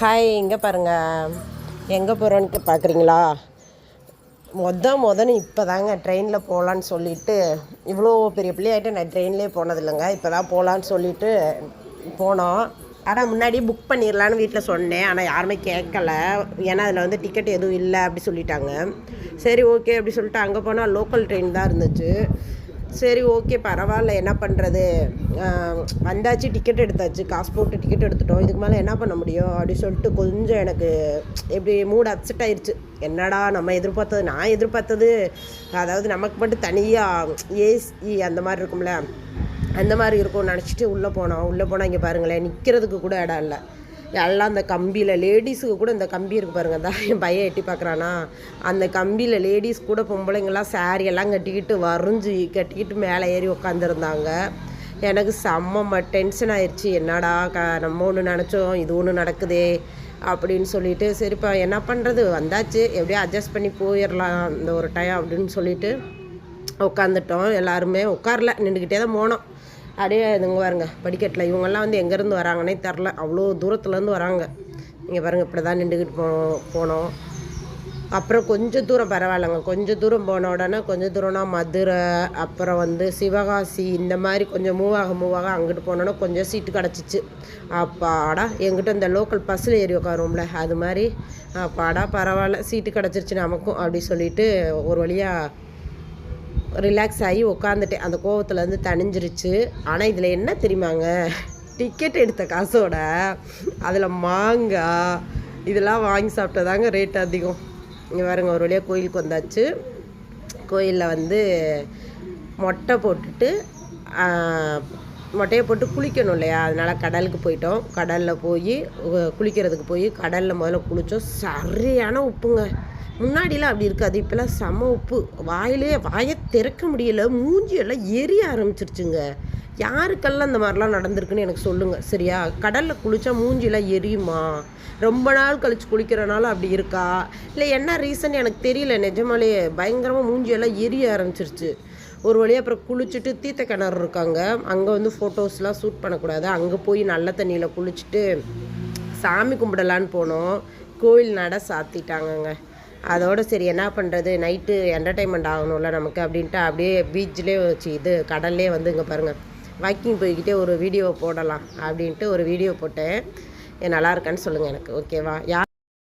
Hi இங்கே பாருங்கள் எங்கே போகிறோன்னு பார்க்குறீங்களா மொத மொதன்னு இப்போ தாங்க ட்ரெயினில் போகலான்னு சொல்லிட்டு இவ்வளோ பெரிய பிள்ளையாகிட்டு நான் ட்ரெயின்லேயே போனதில்லைங்க. இப்போ தான் போகலான்னு சொல்லிட்டு போனோம். ஆனால் முன்னாடியே புக் பண்ணிடலான்னு வீட்டில் சொன்னேன். ஆனால் யாருமே கேட்கல. ஏன்னா அதில் வந்து டிக்கெட் எதுவும் இல்லை அப்படி சொல்லிட்டாங்க. சரி ஓகே அப்படி சொல்லிட்டு அங்கே போனால் லோக்கல் ட்ரெயின் தான் இருந்துச்சு. சரி ஓகே பரவாயில்ல என்ன பண்ணுறது வந்தாச்சு டிக்கெட் எடுத்தாச்சு காசு போட்டு டிக்கெட் எடுத்துட்டோம் இதுக்கு மேலே என்ன பண்ண முடியும்? அப்படின்னு சொல்லிட்டு கொஞ்சம் எனக்கு எப்படி மூட் அப்செட் ஆயிடுச்சு என்னடா நம்ம எதிர்பார்த்தது நான் எதிர்பார்த்தது அதாவது நமக்கு மட்டும் தனியாக ஏசி அந்த மாதிரி இருக்கும்ல அந்த மாதிரி இருக்கும்னு நினச்சிட்டு உள்ளே போனோம். உள்ளே போனால் இங்கே பாருங்களேன் நிற்கிறதுக்கு கூட இடம் இல்லை. எல்லாம் அந்த கம்பியில் லேடிஸுக்கு கூட இந்த கம்பி இருக்கு பாருங்க. தான் என் பையன் எட்டி பார்க்குறானா அந்த கம்பியில் லேடிஸ் கூட பொம்பளைங்கெல்லாம் saree எல்லாம் கட்டிக்கிட்டு வரைஞ்சி கட்டிக்கிட்டு மேலே ஏறி உட்காந்துருந்தாங்க எனக்கு செம்ம டென்ஷன் ஆயிடுச்சு என்னடா க நம்ம ஒன்று நினச்சோம் இது ஒன்று நடக்குதே அப்படின்னு சொல்லிட்டு சரிப்பா என்ன பண்ணுறது வந்தாச்சு. எப்படியோ அட்ஜஸ்ட் பண்ணி போயிடலாம் இந்த ஒரு டைம் அப்படின்னு சொல்லிட்டு உட்காந்துட்டோம் எல்லாருமே உட்காரல. நின்றுக்கிட்டே தான் போனோம். அப்படியே இதுங்க பாருங்க படிக்கட்டில். இவங்கெல்லாம் வந்து எங்கேருந்து வராங்கன்னே தெரில. அவ்வளோ தூரத்துலேருந்து வராங்க. நீங்கள் பாருங்க இப்படி தான் நின்றுக்கிட்டு போ போனோம். அப்புறம் கொஞ்சம் தூரம் பரவாயில்லைங்க. கொஞ்சம் தூரம் போன உடனே கொஞ்சம் தூரம்னா மதுரை அப்புறம் வந்து சிவகாசி இந்த மாதிரி கொஞ்சம் மூவ் ஆக மூவ் ஆக அங்கிட்டு போனோன்னா கொஞ்சம் சீட்டு கிடச்சிச்சு. அப்பாடா எங்கிட்ட இந்த லோக்கல் பஸ்ஸில் ஏறி உட்காருவோம்ல அது மாதிரி. அப்பாடா பரவாயில்ல சீட்டு கிடச்சிருச்சு நமக்கும் அப்படி சொல்லிட்டு ஒரு வழியாக ரிலாக்ஸ் ஆகி உட்காந்துட்டேன் அந்த கோவத்துலேருந்து தணிஞ்சிருச்சு. ஆனால் இதில் என்ன தெரியுமாங்க? டிக்கெட் எடுத்த காசோட அதில் மாங்காய் இதெல்லாம் வாங்கி சாப்பிட்டதாங்க ரேட் அதிகம். இங்கே பாருங்க ஒரு வழியாக கோயிலுக்கு வந்தாச்சு. கோயிலில் வந்து மொட்டை போட்டுட்டு மொட்டையை போட்டு குளிக்கணும் இல்லையா? அதனால் கடலுக்கு போயிட்டோம். கடலில் போய் குளிக்கிறதுக்கு போய் கடலில் முதல்ல குளித்தோம் சரியான உப்புங்க. முன்னாடிலாம் அப்படி இருக்காது. இப்போலாம் செம உப்பு. வாயிலே வாயை திறக்க முடியல. மூஞ்சியெல்லாம் எரிய ஆரம்பிச்சிருச்சுங்க. யாருக்கெல்லாம் இந்த மாதிரிலாம் நடந்திருக்குன்னு எனக்கு சொல்லுங்கள் சரியா? கடலில் குளித்தா மூஞ்சிலாம் எரியுமா? ரொம்ப நாள் கழித்து குளிக்கிறனால அப்படி இருக்கா? இல்லை என்ன ரீசன் எனக்கு தெரியல. நிஜமாலே பயங்கரமாக மூஞ்சியெல்லாம் எரிய ஆரம்பிச்சிருச்சு. ஒரு வழியாக அப்புறம் குளிச்சுட்டு தீர்த்த கிணறு இருக்காங்க. அங்கே வந்து ஃபோட்டோஸ்லாம் ஷூட் பண்ணக்கூடாது. அங்கே போய் நல்ல தண்ணியில் குளிச்சுட்டு சாமி கும்பிடலான்னு போனோம். கோயில் நட சாத்திட்டாங்கங்க. அதோட சரி என்ன பண்ணுறது நைட்டு என்டர்டைன்மெண்ட் ஆகணும்ல நமக்கு அப்படின்ட்டு அப்படியே பீச்சிலே வச்சு இது கடல்லே வந்து இங்கே பாருங்கள் வாக்கிங் போய்கிட்டே ஒரு வீடியோ போடலாம் அப்படின்ட்டு ஒரு வீடியோ போட்டேன். நல்லா இருக்கான்னு சொல்லுங்கள் எனக்கு ஓகேவா யார்